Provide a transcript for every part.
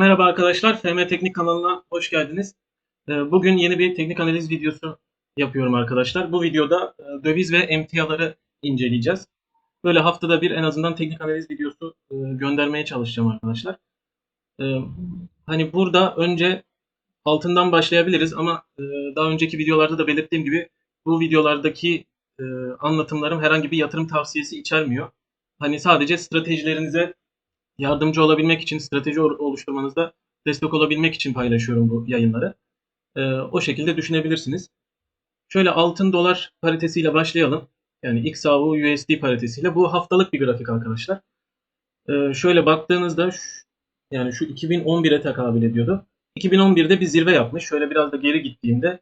Merhaba arkadaşlar, FM Teknik kanalına hoş geldiniz. Ee, Bugün yeni bir teknik analiz videosu yapıyorum arkadaşlar. Bu videoda e, döviz ve emtiaları inceleyeceğiz. Böyle haftada bir en azından teknik analiz videosu e, göndermeye çalışacağım arkadaşlar. Ee, Hani burada önce altından başlayabiliriz ama e, daha önceki videolarda da belirttiğim gibi bu videolardaki anlatımlarım herhangi bir yatırım tavsiyesi içermiyor. Hani sadece stratejilerinize yardımcı olabilmek için, strateji ol- oluşturmanızda destek olabilmek için paylaşıyorum bu yayınları. Ee, o şekilde düşünebilirsiniz. Şöyle altın dolar paritesiyle başlayalım. Yani XAU USD paritesiyle. Bu haftalık bir grafik arkadaşlar. Ee, şöyle baktığınızda şu- yani şu 2011'e tekabül ediyordu. 2011'de bir zirve yapmış. Şöyle biraz da geri gittiğimde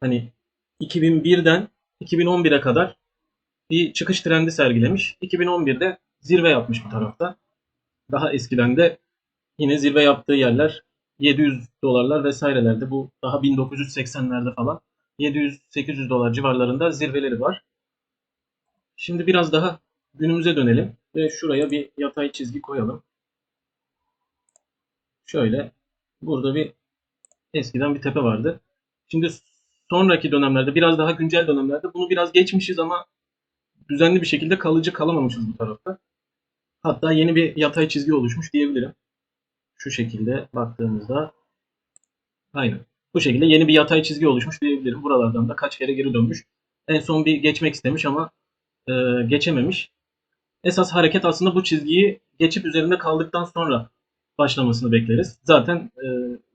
hani 2001'den 2011'e kadar bir çıkış trendi sergilemiş. 2011'de zirve yapmış bu tarafta daha eskiden de yine zirve yaptığı yerler 700 dolarlar vesairelerde bu daha 1980'lerde falan 700-800 dolar civarlarında zirveleri var. Şimdi biraz daha günümüze dönelim ve şuraya bir yatay çizgi koyalım. Şöyle burada bir eskiden bir tepe vardı. Şimdi sonraki dönemlerde biraz daha güncel dönemlerde bunu biraz geçmişiz ama düzenli bir şekilde kalıcı kalamamışız bu tarafta. Hatta yeni bir yatay çizgi oluşmuş diyebilirim. Şu şekilde baktığımızda aynen. Bu şekilde yeni bir yatay çizgi oluşmuş diyebilirim. Buralardan da kaç kere geri dönmüş. En son bir geçmek istemiş ama e, geçememiş. Esas hareket aslında bu çizgiyi geçip üzerinde kaldıktan sonra başlamasını bekleriz. Zaten e,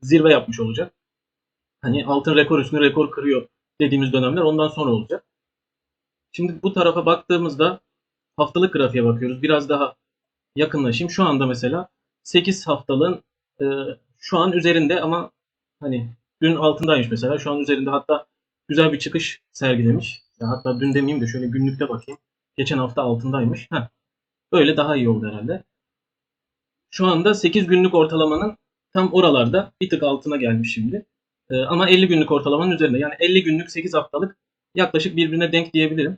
zirve yapmış olacak. Hani altın rekor üstüne rekor kırıyor dediğimiz dönemler ondan sonra olacak. Şimdi bu tarafa baktığımızda haftalık grafiğe bakıyoruz. Biraz daha yakınlaşayım. Şu anda mesela 8 haftalığın e, şu an üzerinde ama hani dün altındaymış mesela. Şu an üzerinde hatta güzel bir çıkış sergilemiş. Ya hatta dün demeyeyim de şöyle günlükte bakayım. Geçen hafta altındaymış. Heh. Böyle daha iyi oldu herhalde. Şu anda 8 günlük ortalamanın tam oralarda bir tık altına gelmiş şimdi. E, ama 50 günlük ortalamanın üzerinde. Yani 50 günlük 8 haftalık yaklaşık birbirine denk diyebilirim.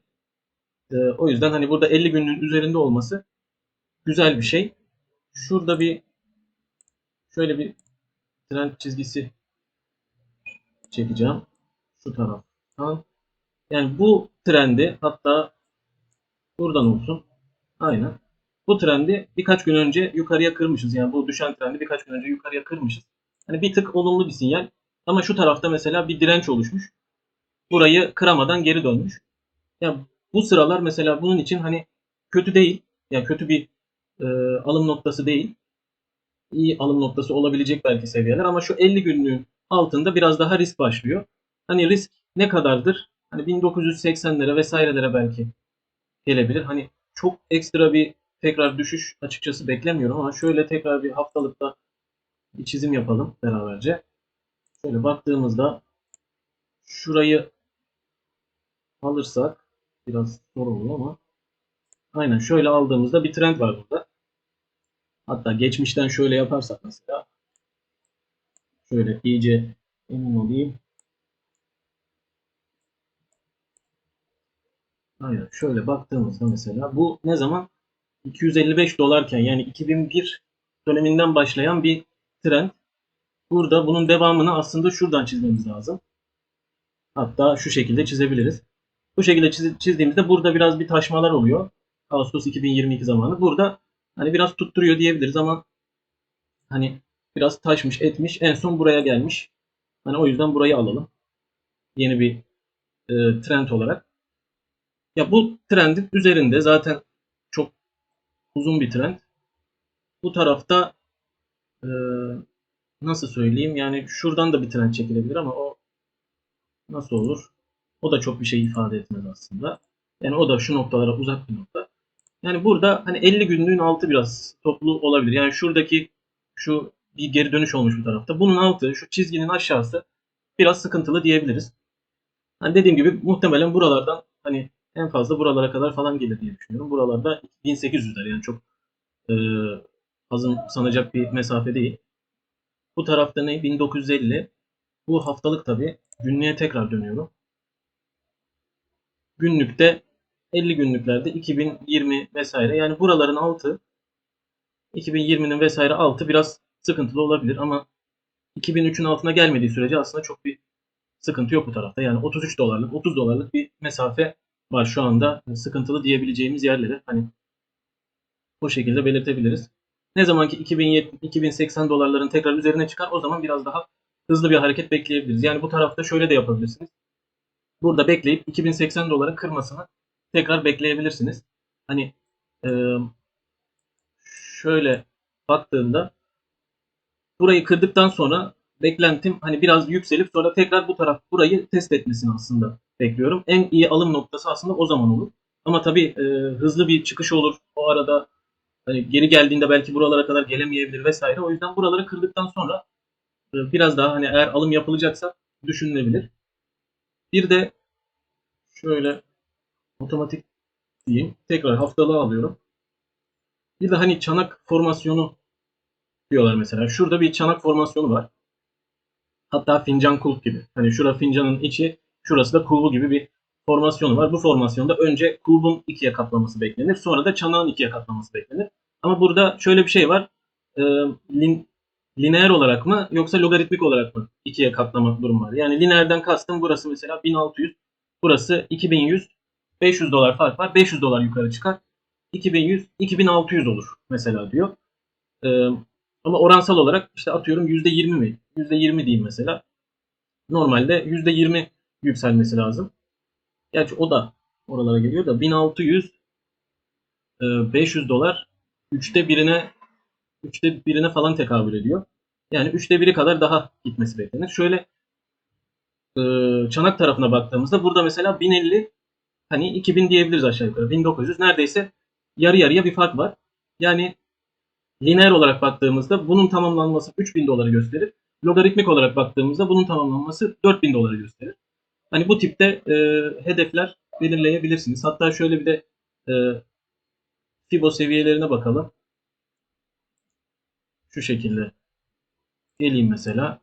E, o yüzden hani burada 50 günlüğün üzerinde olması güzel bir şey. Şurada bir şöyle bir trend çizgisi çekeceğim. Şu taraftan. Yani bu trendi hatta buradan olsun. Aynen. Bu trendi birkaç gün önce yukarıya kırmışız. Yani bu düşen trendi birkaç gün önce yukarıya kırmışız. Hani bir tık olumlu bir sinyal. Ama şu tarafta mesela bir direnç oluşmuş. Burayı kıramadan geri dönmüş. Ya bu sıralar mesela bunun için hani kötü değil. Ya kötü bir e, alım noktası değil. İyi alım noktası olabilecek belki seviyeler ama şu 50 günlüğün altında biraz daha risk başlıyor. Hani risk ne kadardır? Hani 1980'lere vesairelere belki gelebilir. Hani çok ekstra bir tekrar düşüş açıkçası beklemiyorum ama şöyle tekrar bir haftalıkta bir çizim yapalım beraberce. Şöyle baktığımızda şurayı alırsak biraz zor olur ama aynen şöyle aldığımızda bir trend var burada. Hatta geçmişten şöyle yaparsak mesela şöyle iyice emin olayım. Aynen şöyle baktığımızda mesela bu ne zaman 255 dolarken yani 2001 döneminden başlayan bir trend. Burada bunun devamını aslında şuradan çizmemiz lazım. Hatta şu şekilde çizebiliriz. Bu şekilde çiz- çizdiğimizde burada biraz bir taşmalar oluyor. Ağustos 2022 zamanı. Burada hani biraz tutturuyor diyebiliriz ama hani biraz taşmış etmiş en son buraya gelmiş. Hani o yüzden burayı alalım. Yeni bir e, trend olarak. Ya bu trendin üzerinde zaten çok uzun bir trend. Bu tarafta e, nasıl söyleyeyim yani şuradan da bir trend çekilebilir ama o nasıl olur? O da çok bir şey ifade etmez aslında. Yani o da şu noktalara uzak bir nokta. Yani burada hani 50 günlüğün altı biraz toplu olabilir. Yani şuradaki şu bir geri dönüş olmuş bu tarafta. Bunun altı, şu çizginin aşağısı biraz sıkıntılı diyebiliriz. Hani dediğim gibi muhtemelen buralardan hani en fazla buralara kadar falan gelir diye düşünüyorum. Buralarda 1800'ler yani çok e, azım sanacak bir mesafe değil. Bu tarafta ne? 1950. Bu haftalık tabi. Günlüğe tekrar dönüyorum. Günlükte 50 günlüklerde 2020 vesaire yani buraların altı 2020'nin vesaire altı biraz sıkıntılı olabilir ama 2003'ün altına gelmediği sürece aslında çok bir sıkıntı yok bu tarafta. Yani 33 dolarlık, 30 dolarlık bir mesafe var şu anda sıkıntılı diyebileceğimiz yerleri. Hani o şekilde belirtebiliriz. Ne zaman ki 2070, 2080 dolarların tekrar üzerine çıkar o zaman biraz daha hızlı bir hareket bekleyebiliriz. Yani bu tarafta şöyle de yapabilirsiniz. Burada bekleyip 2080 doların kırmasını tekrar bekleyebilirsiniz. Hani e, şöyle baktığında burayı kırdıktan sonra beklentim hani biraz yükselip sonra tekrar bu taraf burayı test etmesini aslında bekliyorum. En iyi alım noktası aslında o zaman olur. Ama tabii e, hızlı bir çıkış olur. O arada hani geri geldiğinde belki buralara kadar gelemeyebilir vesaire. O yüzden buraları kırdıktan sonra e, biraz daha hani eğer alım yapılacaksa düşünülebilir. Bir de şöyle otomatik diyeyim. Tekrar haftalığı alıyorum. Bir de hani çanak formasyonu diyorlar mesela. Şurada bir çanak formasyonu var. Hatta fincan kulp gibi. Hani şura fincanın içi, şurası da kulbu gibi bir formasyonu var. Bu formasyonda önce kulbun ikiye katlaması beklenir. Sonra da çanağın ikiye katlaması beklenir. Ama burada şöyle bir şey var. Ee, lin, lineer olarak mı yoksa logaritmik olarak mı ikiye katlama durum var. Yani lineerden kastım burası mesela 1600, burası 2100, 500 dolar fark var. 500 dolar yukarı çıkar. 2100, 2600 olur mesela diyor. Ee, ama oransal olarak işte atıyorum %20 mi? %20 diyeyim mesela. Normalde %20 yükselmesi lazım. Gerçi o da oralara geliyor da 1600 500 dolar üçte birine üçte birine falan tekabül ediyor. Yani üçte biri kadar daha gitmesi beklenir. Şöyle e, çanak tarafına baktığımızda burada mesela 1050 hani 2000 diyebiliriz aşağı yukarı. 1900 neredeyse yarı yarıya bir fark var. Yani lineer olarak baktığımızda bunun tamamlanması 3000 doları gösterir. Logaritmik olarak baktığımızda bunun tamamlanması 4000 doları gösterir. Hani bu tipte e, hedefler belirleyebilirsiniz. Hatta şöyle bir de e, Fibo seviyelerine bakalım. Şu şekilde geleyim mesela.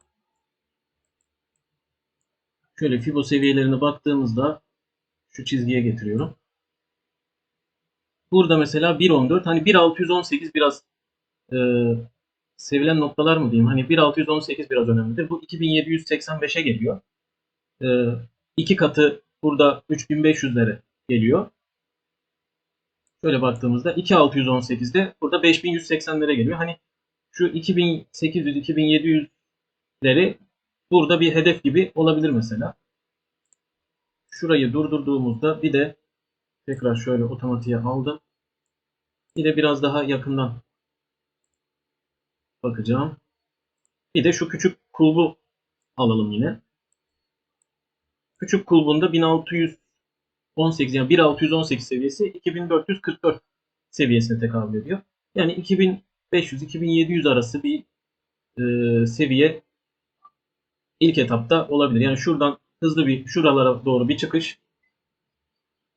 Şöyle Fibo seviyelerine baktığımızda şu çizgiye getiriyorum. Burada mesela 1.14 hani 1.618 biraz e, sevilen noktalar mı diyeyim? Hani 1.618 biraz önemlidir. Bu 2785'e geliyor. E, iki katı burada 3500'lere geliyor. Şöyle baktığımızda 2618'de burada 5180'lere geliyor. Hani şu 2800-2700'leri burada bir hedef gibi olabilir mesela. Şurayı durdurduğumuzda bir de tekrar şöyle otomatiğe aldım. Bir de biraz daha yakından bakacağım. Bir de şu küçük kulbu alalım yine. Küçük kulbunda 1618 yani 1618 seviyesi 2444 seviyesine tekabül ediyor. Yani 2500-2700 arası bir e, seviye ilk etapta olabilir. Yani şuradan hızlı bir şuralara doğru bir çıkış.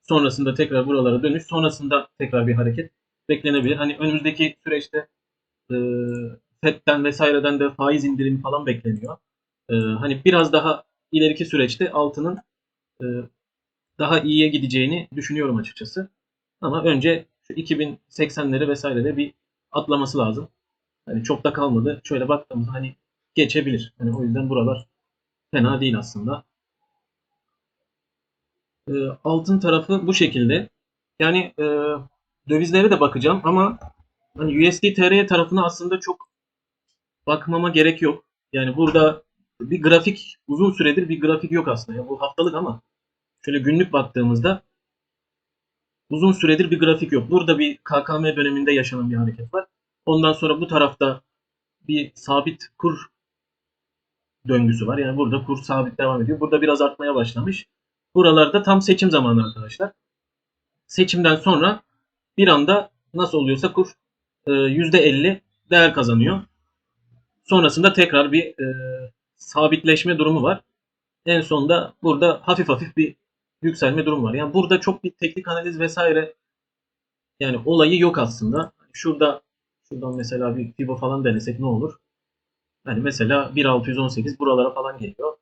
Sonrasında tekrar buralara dönüş. Sonrasında tekrar bir hareket beklenebilir. Hani önümüzdeki süreçte e, FED'den vesaireden de faiz indirimi falan bekleniyor. E, hani biraz daha ileriki süreçte altının e, daha iyiye gideceğini düşünüyorum açıkçası. Ama önce şu 2080'leri vesairede bir atlaması lazım. Hani çok da kalmadı. Şöyle baktığımızda hani geçebilir. Hani o yüzden buralar fena değil aslında. E, altın tarafı bu şekilde. Yani e, dövizlere de bakacağım ama hani USD TR tarafına aslında çok bakmama gerek yok. Yani burada bir grafik uzun süredir bir grafik yok aslında. Yani bu haftalık ama şöyle günlük baktığımızda uzun süredir bir grafik yok. Burada bir KKM döneminde yaşanan bir hareket var. Ondan sonra bu tarafta bir sabit kur döngüsü var. Yani burada kur sabit devam ediyor. Burada biraz artmaya başlamış. Buralarda tam seçim zamanı arkadaşlar. Seçimden sonra bir anda nasıl oluyorsa kur %50 değer kazanıyor. Sonrasında tekrar bir e, sabitleşme durumu var. En sonunda burada hafif hafif bir yükselme durumu var. Yani burada çok bir teknik analiz vesaire yani olayı yok aslında. Şurada şuradan mesela bir Fibo falan denesek ne olur? Yani mesela 1.618 buralara falan geliyor.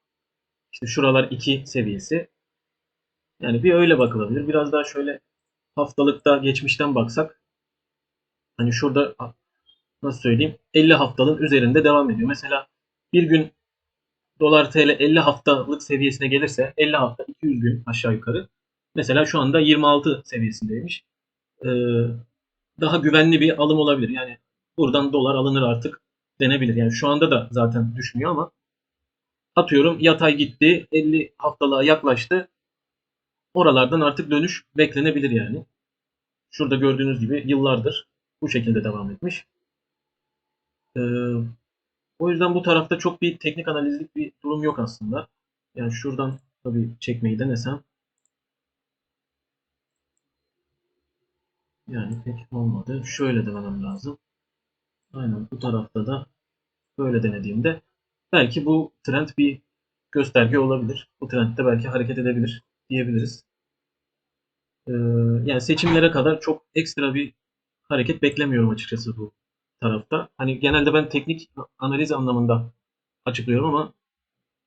İşte şuralar 2 seviyesi. Yani bir öyle bakılabilir. Biraz daha şöyle haftalıkta geçmişten baksak. Hani şurada nasıl söyleyeyim 50 haftalığın üzerinde devam ediyor. Mesela bir gün dolar TL 50 haftalık seviyesine gelirse 50 hafta 200 gün aşağı yukarı. Mesela şu anda 26 seviyesindeymiş. Ee, daha güvenli bir alım olabilir. Yani buradan dolar alınır artık denebilir. Yani şu anda da zaten düşmüyor ama atıyorum yatay gitti 50 haftalığa yaklaştı. Oralardan artık dönüş beklenebilir yani. Şurada gördüğünüz gibi yıllardır bu şekilde devam etmiş. Ee, o yüzden bu tarafta çok bir teknik analizlik bir durum yok aslında. Yani şuradan tabii çekmeyi denesem yani pek olmadı. Şöyle denemem lazım. Aynen bu tarafta da böyle denediğimde belki bu trend bir gösterge olabilir. Bu trendde belki hareket edebilir diyebiliriz. Ee, yani seçimlere kadar çok ekstra bir hareket beklemiyorum açıkçası bu tarafta. Hani genelde ben teknik analiz anlamında açıklıyorum ama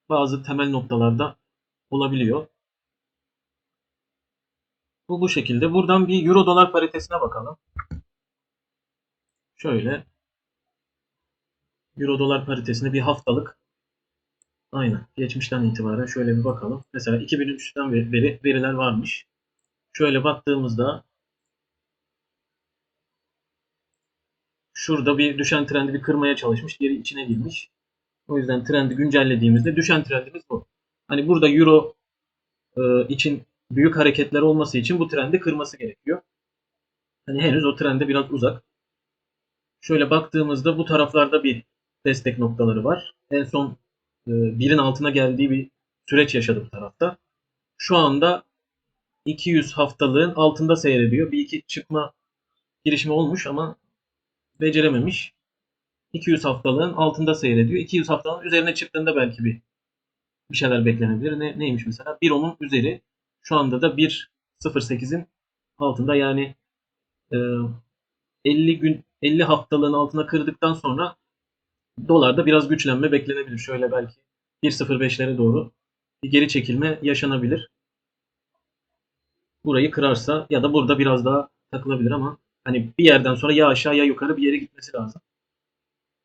bazı temel noktalarda olabiliyor. Bu bu şekilde. Buradan bir euro dolar paritesine bakalım. Şöyle euro dolar paritesine bir haftalık aynen geçmişten itibaren şöyle bir bakalım. Mesela 2003'ten beri veriler varmış. Şöyle baktığımızda şurada bir düşen trendi bir kırmaya çalışmış. Geri içine girmiş. O yüzden trendi güncellediğimizde düşen trendimiz bu. Hani burada euro e, için büyük hareketler olması için bu trendi kırması gerekiyor. Hani henüz o trende biraz uzak. Şöyle baktığımızda bu taraflarda bir destek noktaları var. En son birin altına geldiği bir süreç yaşadı bu tarafta. Şu anda 200 haftalığın altında seyrediyor. Bir iki çıkma girişimi olmuş ama becerememiş. 200 haftalığın altında seyrediyor. 200 haftalığın üzerine çıktığında belki bir bir şeyler beklenebilir. Ne, neymiş mesela? 1.10'un üzeri. Şu anda da 1.08'in altında yani e, 50 gün 50 haftalığın altına kırdıktan sonra dolarda biraz güçlenme beklenebilir. Şöyle belki 1.05'lere doğru bir geri çekilme yaşanabilir. Burayı kırarsa ya da burada biraz daha takılabilir ama hani bir yerden sonra ya aşağı ya yukarı bir yere gitmesi lazım.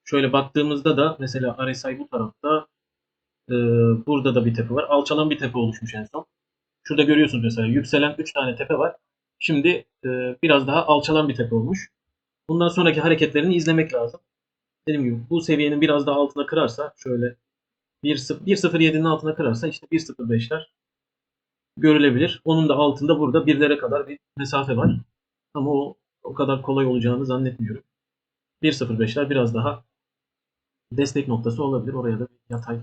Şöyle baktığımızda da mesela RSI bu tarafta e, burada da bir tepe var. Alçalan bir tepe oluşmuş en son. Şurada görüyorsunuz mesela yükselen 3 tane tepe var. Şimdi e, biraz daha alçalan bir tepe olmuş. Bundan sonraki hareketlerini izlemek lazım. Dediğim gibi bu seviyenin biraz daha altına kırarsa şöyle 1.07'nin altına kırarsa işte 1.05'ler görülebilir. Onun da altında burada birlere kadar bir mesafe var. Ama o o kadar kolay olacağını zannetmiyorum. 1.05'ler biraz daha destek noktası olabilir. Oraya da bir yatay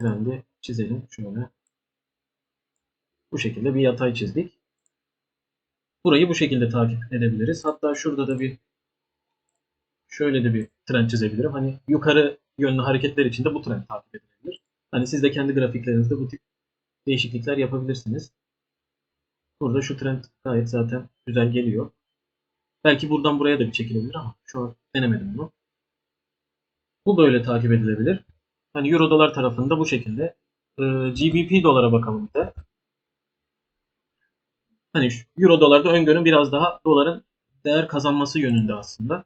trendi çizelim. Şöyle. Bu şekilde bir yatay çizdik. Burayı bu şekilde takip edebiliriz. Hatta şurada da bir şöyle de bir trend çizebilirim. Hani yukarı yönlü hareketler için de bu trend takip edilebilir. Hani siz de kendi grafiklerinizde bu tip değişiklikler yapabilirsiniz. Burada şu trend gayet zaten güzel geliyor. Belki buradan buraya da bir çekilebilir ama şu an denemedim bunu. Bu böyle takip edilebilir. Hani Euro dolar tarafında bu şekilde. Ee, GBP dolara bakalım bir de. Hani Euro dolarda öngörüm biraz daha doların değer kazanması yönünde aslında.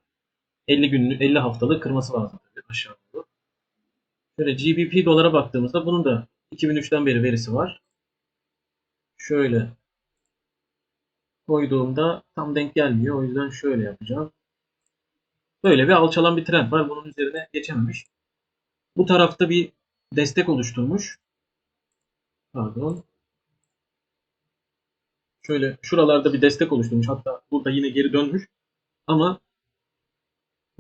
50 günlük 50 haftalık kırması lazım tabii aşağı doğru. Şöyle GBP dolara baktığımızda bunun da 2003'ten beri verisi var. Şöyle koyduğumda tam denk gelmiyor. O yüzden şöyle yapacağım. Böyle bir alçalan bir trend var. Bunun üzerine geçememiş. Bu tarafta bir destek oluşturmuş. Pardon. Şöyle şuralarda bir destek oluşturmuş. Hatta burada yine geri dönmüş. Ama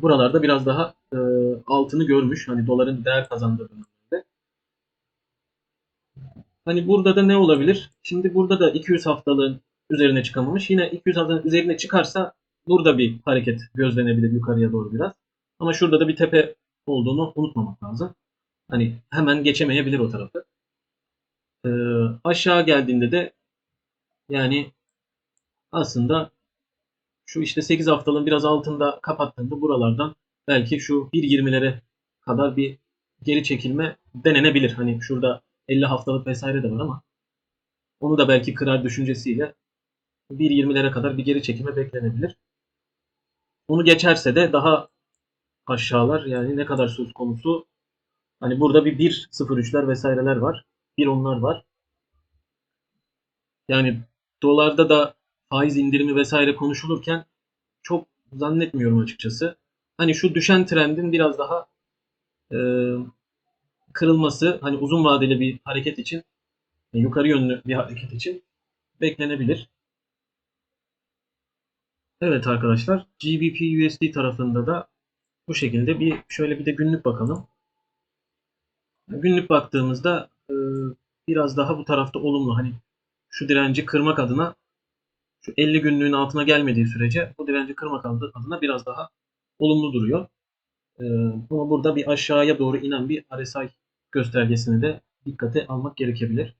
buralarda biraz daha e, altını görmüş. Hani doların değer kazandığı dönemde. Hani burada da ne olabilir? Şimdi burada da 200 haftalığın üzerine çıkamamış. Yine 200 haftanın üzerine çıkarsa burada bir hareket gözlenebilir yukarıya doğru biraz. Ama şurada da bir tepe olduğunu unutmamak lazım. Hani hemen geçemeyebilir o tarafı. Ee, aşağı geldiğinde de yani aslında şu işte 8 haftalığın biraz altında kapattığında buralardan belki şu 1.20'lere kadar bir geri çekilme denenebilir. Hani şurada 50 haftalık vesaire de var ama onu da belki kırar düşüncesiyle 1.20'lere kadar bir geri çekime beklenebilir. Onu geçerse de daha aşağılar yani ne kadar söz konusu? Hani burada bir 1.03'ler vesaireler var. Bir onlar var. Yani dolarda da faiz indirimi vesaire konuşulurken çok zannetmiyorum açıkçası. Hani şu düşen trendin biraz daha e, kırılması hani uzun vadeli bir hareket için e, yukarı yönlü bir hareket için beklenebilir. Evet arkadaşlar GBP USD tarafında da bu şekilde bir şöyle bir de günlük bakalım. Günlük baktığımızda e, biraz daha bu tarafta olumlu. Hani şu direnci kırmak adına şu 50 günlüğün altına gelmediği sürece bu direnci kırmak adına biraz daha olumlu duruyor. E, ama burada bir aşağıya doğru inen bir RSI göstergesini de dikkate almak gerekebilir.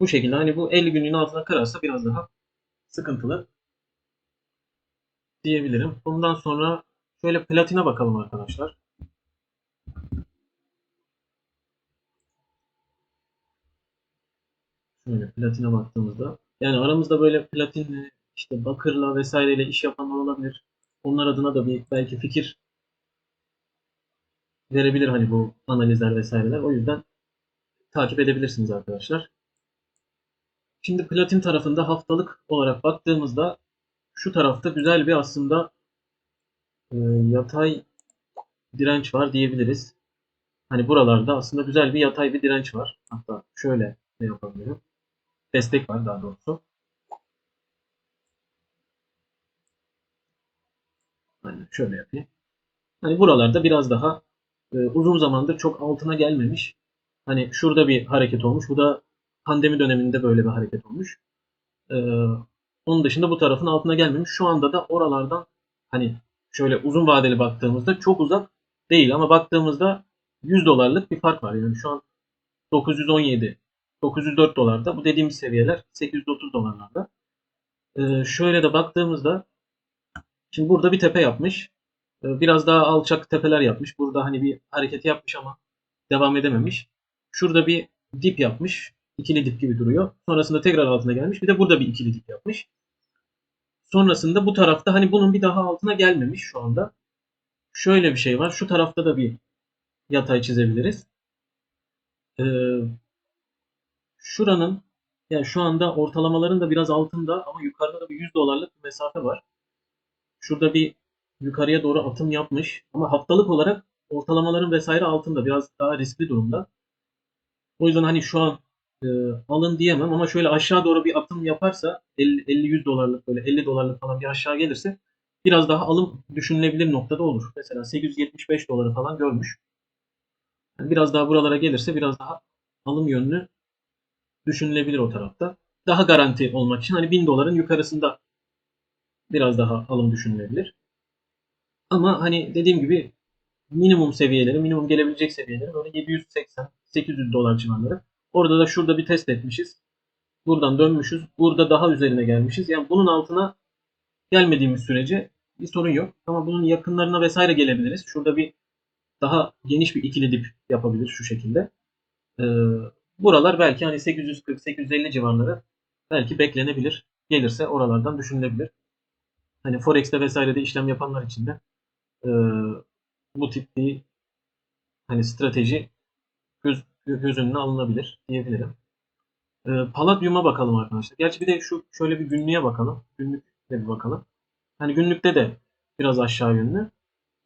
Bu şekilde hani bu 50 günlüğün altına kırarsa biraz daha sıkıntılı diyebilirim. Bundan sonra şöyle platine bakalım arkadaşlar. Şöyle platine baktığımızda yani aramızda böyle platinle işte bakırla vesaireyle iş yapanlar olabilir. Onlar adına da bir belki fikir verebilir hani bu analizler vesaireler. O yüzden takip edebilirsiniz arkadaşlar. Şimdi platin tarafında haftalık olarak baktığımızda şu tarafta güzel bir aslında e, yatay direnç var diyebiliriz. Hani buralarda aslında güzel bir yatay bir direnç var. Hatta şöyle ne yapabilirim? Destek var daha doğrusu. Hani şöyle yapayım. Hani buralarda biraz daha e, uzun zamandır çok altına gelmemiş. Hani şurada bir hareket olmuş. Bu da pandemi döneminde böyle bir hareket olmuş. E, onun dışında bu tarafın altına gelmemiş. Şu anda da oralardan hani şöyle uzun vadeli baktığımızda çok uzak değil ama baktığımızda 100 dolarlık bir fark var. Yani şu an 917 904 dolarda. Bu dediğimiz seviyeler 830 dolarlarda. Ee, şöyle de baktığımızda şimdi burada bir tepe yapmış. Ee, biraz daha alçak tepeler yapmış. Burada hani bir hareket yapmış ama devam edememiş. Şurada bir dip yapmış. İkili dip gibi duruyor. Sonrasında tekrar altına gelmiş. Bir de burada bir ikili dip yapmış. Sonrasında bu tarafta hani bunun bir daha altına gelmemiş şu anda. Şöyle bir şey var. Şu tarafta da bir yatay çizebiliriz. Ee, şuranın yani şu anda ortalamaların da biraz altında ama yukarıda da bir 100 dolarlık bir mesafe var. Şurada bir yukarıya doğru atım yapmış ama haftalık olarak ortalamaların vesaire altında biraz daha riskli durumda. O yüzden hani şu an e, alın diyemem ama şöyle aşağı doğru bir atım yaparsa 50-100 dolarlık böyle 50 dolarlık falan bir aşağı gelirse biraz daha alım düşünülebilir noktada olur. Mesela 875 doları falan görmüş. Yani biraz daha buralara gelirse biraz daha alım yönlü düşünülebilir o tarafta. Daha garanti olmak için hani 1000 doların yukarısında biraz daha alım düşünülebilir. Ama hani dediğim gibi minimum seviyeleri, minimum gelebilecek seviyeleri böyle 780-800 dolar civarları. Orada da şurada bir test etmişiz. Buradan dönmüşüz. Burada daha üzerine gelmişiz. Yani bunun altına gelmediğimiz sürece bir sorun yok. Ama bunun yakınlarına vesaire gelebiliriz. Şurada bir daha geniş bir ikili dip yapabilir şu şekilde. Ee, buralar belki hani 840-850 civarları belki beklenebilir. Gelirse oralardan düşünülebilir. Hani Forex'te vesairede işlem yapanlar için de e, bu tip bir hani strateji göz, göz önüne alınabilir diyebilirim. E, Palladium'a bakalım arkadaşlar. Gerçi bir de şu şöyle bir günlüğe bakalım. Günlükle bir bakalım. Hani günlükte de biraz aşağı yönlü.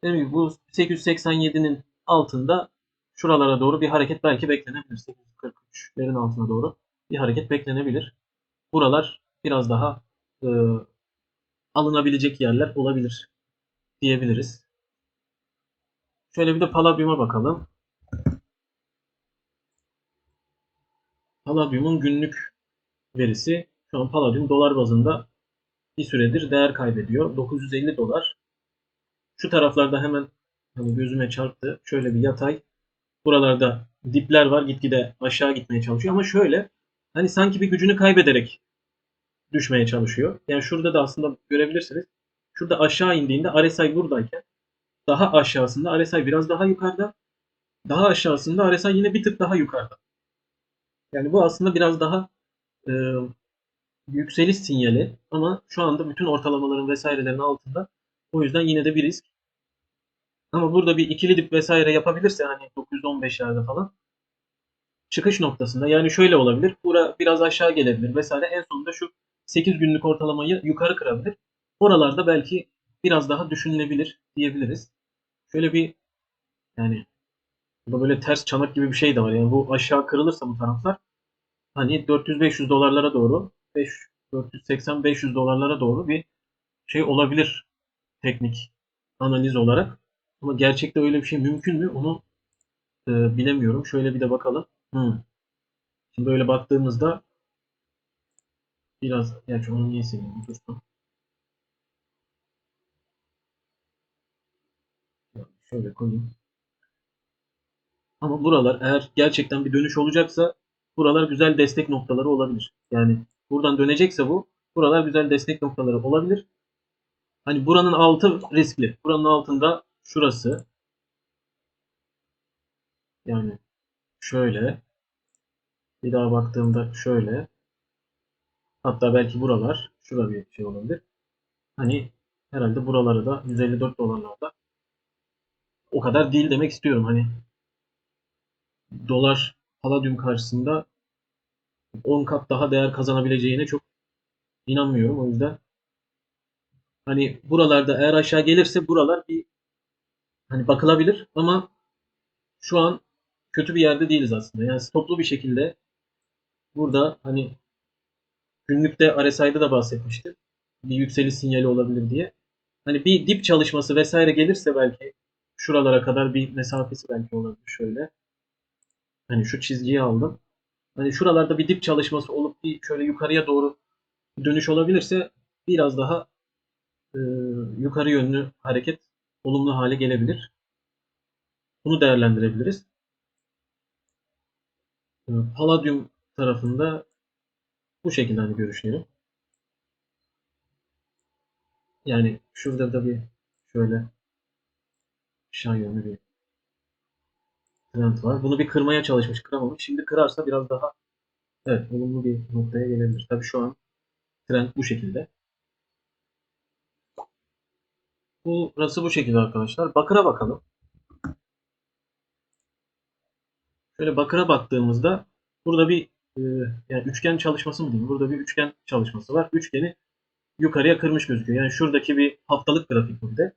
Dediğim gibi bu 887'nin altında şuralara doğru bir hareket belki beklenebilir. 843'lerin altına doğru bir hareket beklenebilir. Buralar biraz daha e, alınabilecek yerler olabilir diyebiliriz. Şöyle bir de Palladium'a bakalım. Palladium'un günlük verisi şu an Palladium dolar bazında bir süredir değer kaybediyor. 950 dolar. Şu taraflarda hemen hani gözüme çarptı. Şöyle bir yatay. Buralarda dipler var. Gitgide aşağı gitmeye çalışıyor. Ama şöyle hani sanki bir gücünü kaybederek düşmeye çalışıyor. Yani şurada da aslında görebilirsiniz. Şurada aşağı indiğinde RSI buradayken daha aşağısında RSI biraz daha yukarıda. Daha aşağısında RSI yine bir tık daha yukarıda. Yani bu aslında biraz daha e, yükseliş sinyali ama şu anda bütün ortalamaların vesairelerin altında. O yüzden yine de bir risk. Ama burada bir ikili dip vesaire yapabilirse hani 915'lerde falan çıkış noktasında yani şöyle olabilir. Bura biraz aşağı gelebilir vesaire. En sonunda şu 8 günlük ortalamayı yukarı kırabilir. Oralarda belki biraz daha düşünülebilir diyebiliriz. Şöyle bir yani burada böyle ters çanak gibi bir şey de var. Yani bu aşağı kırılırsa bu taraflar hani 400-500 dolarlara doğru 480-500 dolarlara doğru bir şey olabilir teknik analiz olarak. Ama gerçekte öyle bir şey mümkün mü? Onu e, bilemiyorum. Şöyle bir de bakalım. Hmm. Şimdi böyle baktığımızda biraz gerçi onu niye sileyim? Dursun. Şöyle koyayım. Ama buralar eğer gerçekten bir dönüş olacaksa buralar güzel destek noktaları olabilir. Yani buradan dönecekse bu buralar güzel destek noktaları olabilir. Hani buranın altı riskli. Buranın altında şurası. Yani şöyle. Bir daha baktığımda şöyle. Hatta belki buralar. Şura bir şey olabilir. Hani herhalde buraları da 154 dolarlarda o kadar değil demek istiyorum. Hani dolar palladium karşısında 10 kat daha değer kazanabileceğine çok inanmıyorum. O yüzden hani buralarda eğer aşağı gelirse buralar bir hani bakılabilir ama şu an kötü bir yerde değiliz aslında. Yani stoplu bir şekilde burada hani günlükte RSI'de de bahsetmiştim. Bir yükseliş sinyali olabilir diye. Hani bir dip çalışması vesaire gelirse belki şuralara kadar bir mesafesi belki olabilir şöyle. Hani şu çizgiyi aldım. Hani şuralarda bir dip çalışması olup bir şöyle yukarıya doğru dönüş olabilirse biraz daha e, yukarı yönlü hareket olumlu hale gelebilir. Bunu değerlendirebiliriz. E, Palladium tarafında bu şekilde hani görüşlerim. Yani şurada da bir şöyle aşağı yönlü bir trend var. Bunu bir kırmaya çalışmış, kıramamış. Şimdi kırarsa biraz daha evet olumlu bir noktaya gelebilir. Tabii şu an trend bu şekilde. Burası bu şekilde arkadaşlar. Bakır'a bakalım. Şöyle Bakır'a baktığımızda burada bir e, yani üçgen çalışması mı diyeyim? Burada bir üçgen çalışması var. Üçgeni yukarıya kırmış gözüküyor. Yani şuradaki bir haftalık grafik burada.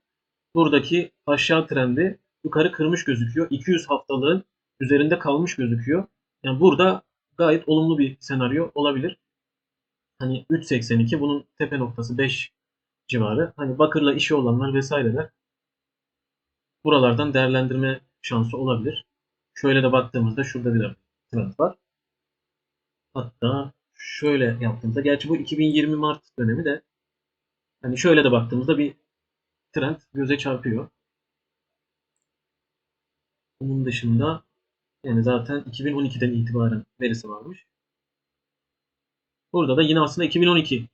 Buradaki aşağı trendi yukarı kırmış gözüküyor. 200 haftalığın üzerinde kalmış gözüküyor. Yani burada gayet olumlu bir senaryo olabilir. Hani 3.82 bunun tepe noktası 5 civarı. Hani bakırla işi olanlar vesaireler buralardan değerlendirme şansı olabilir. Şöyle de baktığımızda şurada bir trend var. Hatta şöyle yaptığımızda gerçi bu 2020 Mart dönemi de hani şöyle de baktığımızda bir trend göze çarpıyor. Bunun dışında yani zaten 2012'den itibaren verisi varmış. Burada da yine aslında 2012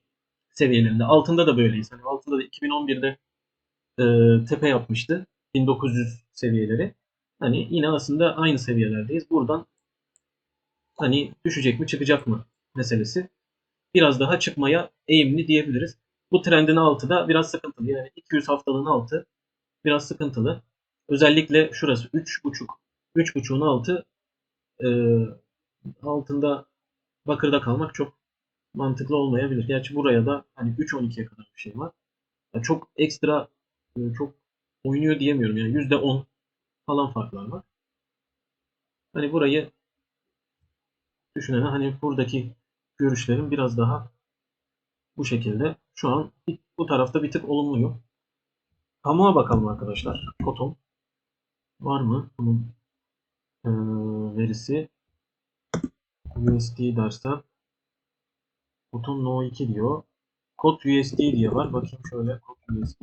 seviyelerinde. Altında da böyleyiz. Hani altında da 2011'de e, tepe yapmıştı. 1900 seviyeleri. Hani yine aslında aynı seviyelerdeyiz. Buradan hani düşecek mi çıkacak mı meselesi. Biraz daha çıkmaya eğimli diyebiliriz. Bu trendin altı da biraz sıkıntılı. Yani 200 haftalığın altı biraz sıkıntılı. Özellikle şurası 3.5. 3.5'un altı e, altında bakırda kalmak çok mantıklı olmayabilir. Gerçi buraya da hani 3.12'ye kadar bir şey var. Yani çok ekstra e, çok oynuyor diyemiyorum. Yani %10 falan farklar var. Hani burayı düşünene hani buradaki görüşlerim biraz daha bu şekilde. Şu an bu tarafta bir tık olumluyum. Pamuğa bakalım arkadaşlar. Koton. Var mı bunun e, verisi? USD dersen Koton No 2 diyor. Kod USD diye var. Bakayım şöyle kod USD.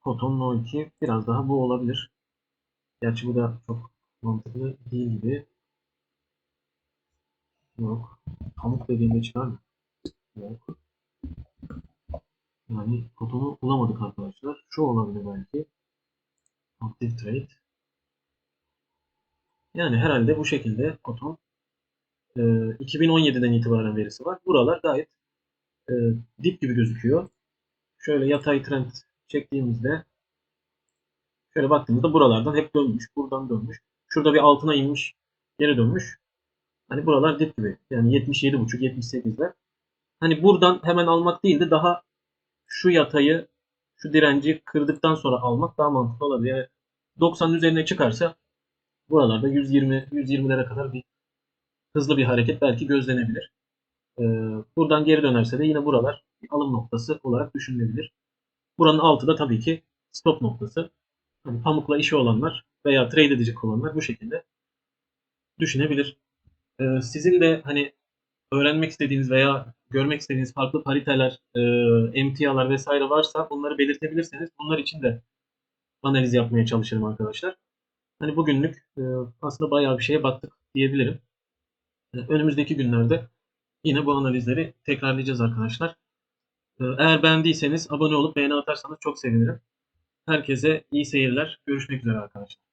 Koton No 2 biraz daha bu olabilir. Gerçi bu da çok mantıklı değil gibi. Yok. Pamuk dediğinde çıkar mı? Yok. Yani kotonu bulamadık arkadaşlar. Şu olabilir belki. Active Trade. Yani herhalde bu şekilde koton e, 2017'den itibaren verisi var. Buralar gayet e, dip gibi gözüküyor. şöyle yatay trend çektiğimizde şöyle baktığımızda buralardan hep dönmüş. Buradan dönmüş. Şurada bir altına inmiş. Geri dönmüş. Hani buralar dip gibi. Yani 77.5 78'de. Hani buradan hemen almak değil de daha şu yatayı şu direnci kırdıktan sonra almak daha mantıklı olabilir. Yani 90'ın üzerine çıkarsa buralarda 120 120'lere kadar bir hızlı bir hareket belki gözlenebilir. Ee, buradan geri dönerse de yine buralar bir alım noktası olarak düşünülebilir. Buranın altı da tabii ki stop noktası. Hani pamukla işi olanlar veya trade edecek olanlar bu şekilde düşünebilir. Ee, sizin de hani öğrenmek istediğiniz veya görmek istediğiniz farklı pariteler, e, emtialar vesaire varsa bunları belirtebilirseniz bunlar için de analiz yapmaya çalışırım arkadaşlar. Hani bugünlük e, aslında bayağı bir şeye baktık diyebilirim. E, önümüzdeki günlerde yine bu analizleri tekrarlayacağız arkadaşlar. E, eğer beğendiyseniz abone olup beğeni atarsanız çok sevinirim. Herkese iyi seyirler. Görüşmek üzere arkadaşlar.